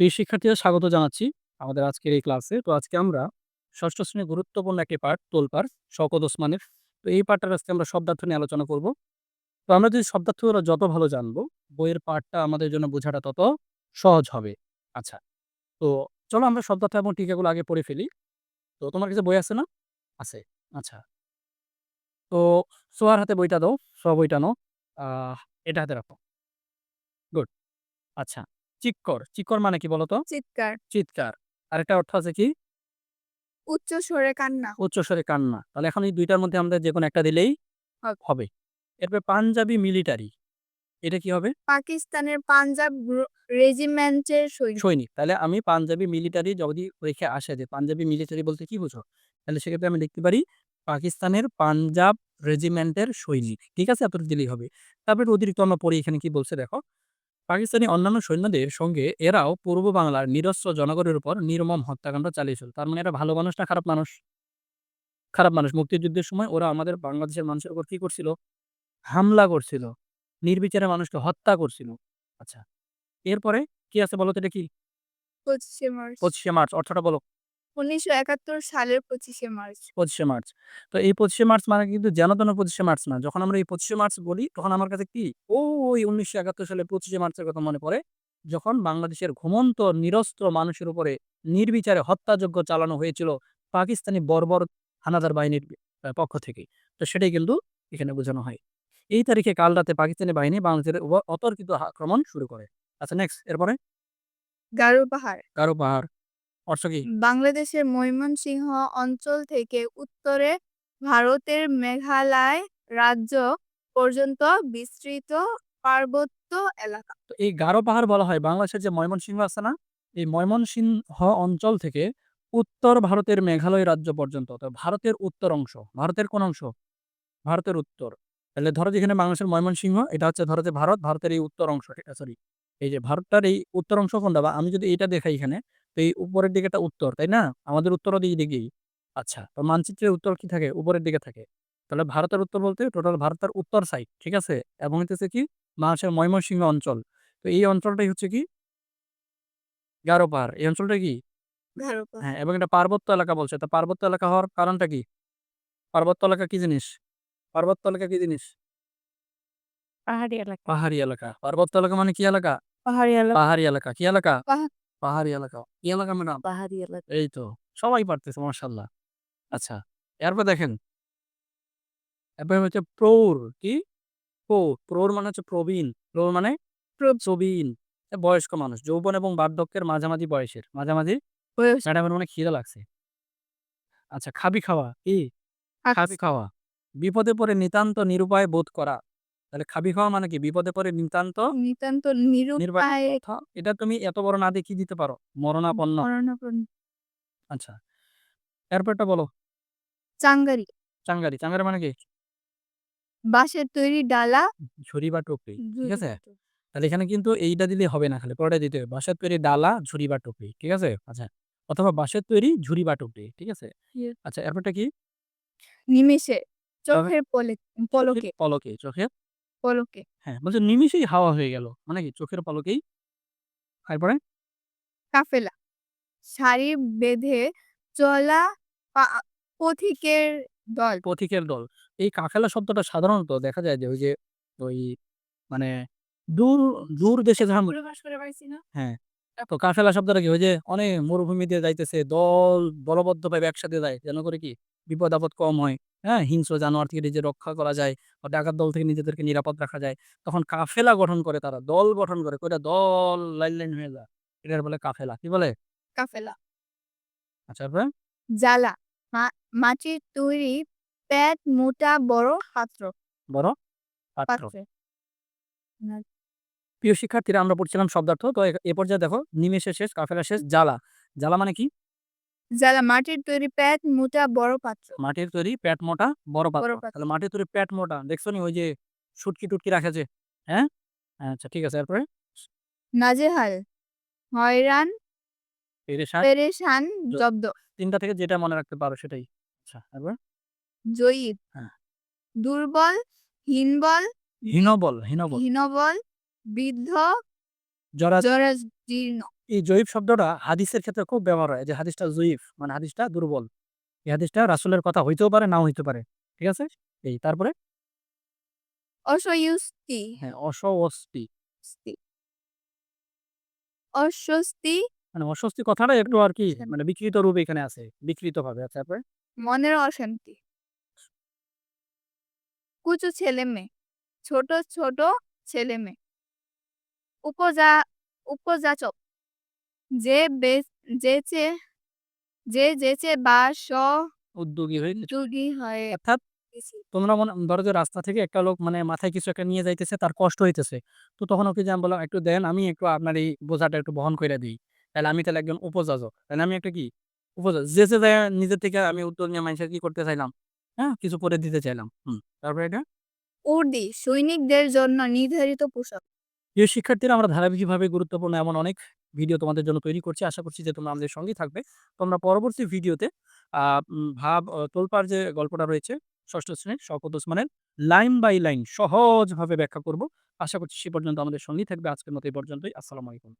প্রিয় শিক্ষার্থীরা স্বাগত জানাচ্ছি আমাদের আজকের এই ক্লাসে। তো আজকে আমরা ষষ্ঠ শ্রেণির গুরুত্বপূর্ণ একটি পাঠ তোলপাড় শওকত ওসমানের। তো এই পাঠটার আজকে আমরা শব্দার্থ নিয়ে আলোচনা করব। তো আমরা যদি শব্দার্থগুলো যত ভালো জানব, বইয়ের পাঠটা আমাদের জন্য বোঝাটা তত সহজ হবে। আচ্ছা। তো চলো আমরা শব্দার্থ এবং টিকাগুলো আগে পড়ে ফেলি। তো তোমার কাছে বই আছে না? আছে। আচ্ছা। তো সোহার হাতে বইটা দাও। সোহা বইটা নাও। এটা হাতে রাখো। গুড। আচ্ছা। চিক্কর। চিক্কর মানে কি বলো তো? চিৎকার চিৎকার। আরেকটা অর্থ আছে কি? উচ্চ স্বরে কান্না উচ্চস্বরে কান্না। তাহলে এখন এই ২ টার মধ্যে আমরা যেকোনো একটা দিলেই হবে। এরপরে পাঞ্জাবি মিলিটারি। এটা কি হবে? পাকিস্তানের পাঞ্জাব রেজিমেন্টের সৈনিক সৈনিক। তাহলে আমি পাঞ্জাবি মিলিটারি যদি রেখে আসে যে পাঞ্জাবি মিলিটারি বলতে কি বুঝো? তাহলে সেক্ষেত্রে আমি লিখতে পারি পাকিস্তানের পাঞ্জাব রেজিমেন্টের সৈনিক। ঠিক আছে? এতটুকু দিলেই হবে। তারপরে অতিরিক্ত আমরা পড়ি এখানে কি বলছে দেখো। পাকিস্তানি অন্যান্য সৈন্যদের সঙ্গে এরাও পূর্ব বাংলার নিরস্ত্র জনগণের উপর নির্মম হত্যাকাণ্ড চালিয়েছিল। তার মানে এরা ভালো মানুষ না খারাপ মানুষ? খারাপ মানুষ। মুক্তিযুদ্ধের সময় ওরা আমাদের বাংলাদেশের মানুষের উপর কি করছিল? হামলা করছিল। নির্বিচারে মানুষকে হত্যা করছিল। আচ্ছা। এরপরে কি আছে বলো তো এটা কি? পঁচিশে মার্চ ২৫শে মার্চ অর্থটা বলো। উনিশশো একাত্তর সালের পঁচিশে মার্চ ২৫শে মার্চ। তো এই ২৫শে মার্চ মানে কিন্তু যেন তেন ২৫শে মার্চ না। যখন আমরা এই ২৫শে মার্চ বলি তখন আমার কাছে কি? ওই ১৯৭১ সালের ২৫শে মার্চের কথা মনে পড়ে। যখন বাংলাদেশের ঘুমন্ত নিরস্ত্র মানুষের উপরে নির্বিচারে হত্যাযজ্ঞ চালানো হয়েছিল পাকিস্তানি বর্বর হানাদার বাহিনীর পক্ষ থেকে। তো সেটাই কিন্তু এখানে বোঝানো হয়। এই তারিখে কাল রাতে পাকিস্তানি বাহিনী বাংলাদেশের উপর অতর্কিত আক্রমণ শুরু করে। আচ্ছা নেক্সট এরপরে? গারো পাহাড় গারো পাহাড়। অর্থ কি? বাংলাদেশের ময়মনসিংহ অঞ্চল থেকে উত্তরে ভারতের মেঘালয় রাজ্য পর্যন্ত বিস্তৃত পার্বত্য এলাকা তো এই গারো পাহাড় বলা হয় বাংলাদেশের যে ময়মনসিংহ আছে না? এই ময়মনসিংহ অঞ্চল থেকে উত্তর ভারতের মেঘালয় রাজ্য পর্যন্ত। তো ভারতের উত্তর অংশ। ভারতের কোন অংশ? ভারতের উত্তর। তাহলে ধরো যেখানে বাংলাদেশের ময়মনসিংহ এটা হচ্ছে ধরো যে ভারত, ভারতের এই উত্তর অংশ সরি। এই যে ভারতটার এই উত্তর অংশ কোনটা? বা আমি যদি এটা দেখাই এখানে, তো এই উপরের দিকেরটা উত্তর, তাই না? আমাদের উত্তরও এই দিকেই। আচ্ছা। তো মানচিত্রের উত্তর কি থাকে? উপরের দিকে থাকে। তাহলে ভারতের উত্তর বলতে টোটাল ভারতের উত্তর সাইড। ঠিক আছে? এবং হইতেছে কি? বাংলাদেশের ময়মনসিংহ অঞ্চল। তো এই অঞ্চলটাই হচ্ছে কি? গারো পাহাড়। এই অঞ্চলটা কি? হ্যাঁ, এবং এটা পার্বত্য এলাকা বলছে। তা পার্বত্য এলাকা হওয়ার কারণটা কি? পার্বত্য এলাকা কি জিনিস? পার্বত্য এলাকা কি জিনিস? পাহাড়ি এলাকা পাহাড়ি এলাকা। পার্বত্য এলাকা মানে কি এলাকা? পাহাড়ি এলাকা পাহাড়ি এলাকা। কি এলাকা? পাহা- পাহাড়ি এলাকা। কি এলাকা ম্যাডাম? পাহাড়ি এলাকা এই তো। সবাই পারতেছে মাশাআল্লাহ। আচ্ছা। এরপর দেখেন। এরপর হচ্ছে প্রৌঢ়। কি? প্রৌঢ়। প্রৌঢ় মানে হচ্ছে প্রবীণ। প্রৌঢ় মানে? প্রবীণ। বয়স্ক মানুষ। যৌবন এবং বার্ধক্যের মাঝামাঝি বয়সের। মাঝামাঝি? ম্যাডামের মনে খিদে লাগছে। আচ্ছা খাবি খাওয়া। কি? খাবি খাওয়া। বিপদে পড়ে নিতান্ত নিরুপায় বোধ করা। তাহলে খাবি খাওয়া মানে কি? বিপদে পড়ে নিতান্ত নিতান্ত নিরুপায় এটা তুমি এত বড় না কি দিতে পারো? মরণাপন্ন। মরণাপন্ন আচ্ছা। এরপরটা বলো। চাঙ্গারি চাঙ্গারি। চাঙ্গারি মানে কি? বাঁশের তৈরি ডালা ঝুড়ি বা টুকরি। ঠিক আছে? তাহলে এখানে কিন্তু এইটা দিলেই হবে না খালি পুরোটাই দিতে হবে। বাঁশের তৈরি ডালা, ঝুড়ি বা টুকরি। ঠিক আছে? আচ্ছা। অথবা বাঁশের তৈরি ঝুড়ি বা টুকরি। ঠিক আছে? ইয়ে। আচ্ছা এরপরটা কি? নিমেষে চোখের পলে পলকে পলকে। চোখের পলকে হ্যাঁ, বলছে নিমিষেই হাওয়া হয়ে গেল। মানে কি? চোখের পলকেই এরপরে? কাফেলা সারি বেঁধে চলা পা- পথিকের দল পথিকের দল। এই কাফেলা শব্দটা সাধারণত দেখা যায় যে ওই যে ওই মানে দূর, দূর দেশে যখন প্রকাশ করে পাইছি না হ্যাঁ। তো কাফেলা শব্দটা কি? ওই যে অনেক মরুভূমি দিয়ে যাইতেছে, দল দলবদ্ধভাবে একসাথে যায়। যেন করে কি? বিপদ-আপদ কম হয়। হ্যাঁ? হিংস্র জানোয়ার থেকে নিজে রক্ষা করা যায়। বা ডাকাত দল থেকে নিজেদেরকে নিরাপদ রাখা যায়। তখন কাফেলা গঠন করে তারা। দল গঠন করে। কইরা দল লাইন, লাইন হয়ে যায়। এটার বলে কাফেলা। কি বলে? কাফেলা আচ্ছা? জ্বালা মা- মাটির তৈরি পেট মোটা বড় পাত্র বড় পাত্র। প্রিয় শিক্ষার্থীরা আমরা পড়ছিলাম শব্দার্থ। তো এ এ পর্যায়ে দেখো নিমেষে শেষ, কাফেলা শেষ, জ্বালা। জ্বালা মানে কি? জ্বালা মাটির তৈরি পেট মোটা বড় পাত্র মাটির তৈরি পেট মোটা বড় পাত্র। বড় পাত্র। তাহলে মাটির তৈরি পেট মোটা। দেখছোনি ওই যে শুটকি-টুটকি রাখে যে? হ্যাঁ? আচ্ছা ঠিক আছে এরপরে? নাজেহাল হয়রান পেরেশান পেরেশান জ- জব্দ ৩ টা থেকে যেটা মনে রাখতে পারো সেটাই। আচ্ছা এরপর? জয়ীদ হ্যাঁ। দুর্বল হীনবল হীনবল, হীনবল। হীনবল বৃদ্ধ জরা জরাজীর্ণ এই জয়ীফ শব্দটা হাদিসের ক্ষেত্রে খুব ব্যবহার হয় যে হাদিসটা জয়ীফ মানে হাদিসটা দুর্বল। এই হাদিসটা রাসূলের কথা হইতেও পারে নাও হইতে পারে। ঠিক আছে? এই তারপরে? অস্বস্তি। হ্যাঁ অস্বস্তি। অস্বস্তি। মানে অস্বস্তি কথাটা একটু আর কি আচ্ছা। মানে বিকৃত রূপ এখানে আছে বিকৃত ভাবে আচ্ছা তারপরে? মনের অশান্তি। কুচু ছেলে মেয়ে ছোট ছোট ছেলে মেয়ে। উপজা উপজাচক। যে বেচ- যেচে যে যেচে বা উদ্যোগী হয়ে গেছে। হয় অর্থাৎ তোমরা মনে ধরো যে রাস্তা থেকে একটা লোক মানে মাথায় কিছু একটা নিয়ে যাইতেছে তার কষ্ট হইতেছে। তো তখন ওকে যে আমি বললাম একটু দেন আমি একটু আপনার এই বোঝাটা একটু বহন করে দিই। তাহলে আমি তাহলে একজন উপযাজক। তাহলে আমি একটা কি? উপযাজক যে যে যায় নিজের থেকে আমি উত্তর নিয়ে মানুষের কি করতে চাইলাম? হ্যাঁ কিছু করে দিতে চাইলাম। হুম তারপরে এটা? উর্দি সৈনিকদের জন্য নির্ধারিত পোশাক। প্রিয় শিক্ষার্থীরা আমরা ধারাবাহিকভাবে গুরুত্বপূর্ণ এমন অনেক ভিডিও তোমাদের জন্য তৈরি করছি। আশা করছি যে তোমরা আমাদের সঙ্গেই থাকবে। তোমরা পরবর্তী ভিডিওতে ভাব তোলপার যে গল্পটা রয়েছে, ষষ্ঠ শ্রেণির শকত ওসমানের লাইন বাই লাইন সহজভাবে ব্যাখ্যা করব। আশা করছি সে পর্যন্ত আমাদের সঙ্গেই থাকবে। আজকের মতো এই পর্যন্তই। আসসালামু আলাইকুম।